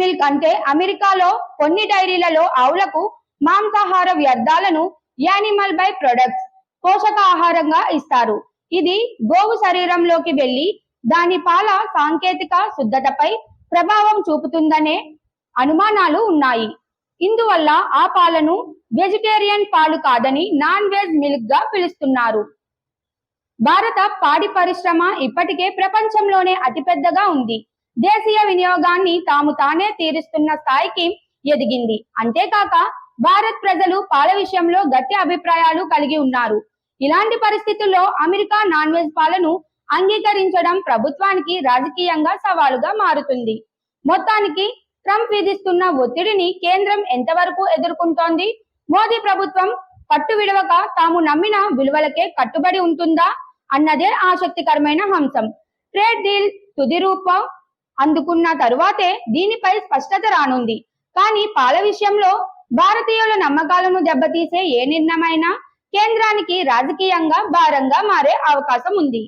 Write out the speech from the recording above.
Milk అంటే అమెరికాలో కొన్ని డైరీలలో ఆవులకు మాంసాహార వ్యర్థాలను యానిమల్ బై ప్రొడక్ట్స్ పోషకాహారంగా ఇస్తారు. ఇది గోవు శరీరంలోకి వెళ్ళి దాని పాల సాంకేతిక శుద్ధతపై ప్రభావం చూపుతుందనే అనుమానాలు ఉన్నాయి. ఇందువల్ల ఆ పాలను వెజిటేరియన్ పాలు కాదని నాన్ వెజ్ మిల్క్గా పిలుస్తున్నారు. భారత పాడి పరిశ్రమ ఇప్పటికే ప్రపంచంలోనే అతిపెద్దగా ఉంది. దేశీయ వినియోగాన్ని తాము తానే తీరుస్తున్న స్థాయికి ఎదిగింది. అంతేకాక భారత్ ప్రజలు పాల విషయంలో గట్టి అభిప్రాయాలు కలిగి ఉన్నారు. ఇలాంటి పరిస్థితుల్లో అమెరికా నాన్ వెజ్ పాలను అంగీకరించడం ప్రభుత్వానికి రాజకీయంగా సవాలుగా మారుతుంది. మొత్తానికి ట్రంప్ విధిస్తున్న ఒత్తిడిని కేంద్రం ఎంతవరకు ఎదుర్కొంటోంది? మోదీ ప్రభుత్వం పట్టు విడవక తాము నమ్మిన విలువలకే కట్టుబడి ఉంటుందా? అన్నదే ఆసక్తికరమైన అంశం. ట్రేడ్ డీల్ తుది రూపం అందుకున్న తరువాతే దీనిపై స్పష్టత రానుంది. కానీ పాల విషయంలో భారతీయుల నమ్మకాలను దెబ్బతీసే ఏ నిర్ణయమైనా కేంద్రానికి రాజకీయంగా భారంగా మారే అవకాశం ఉంది.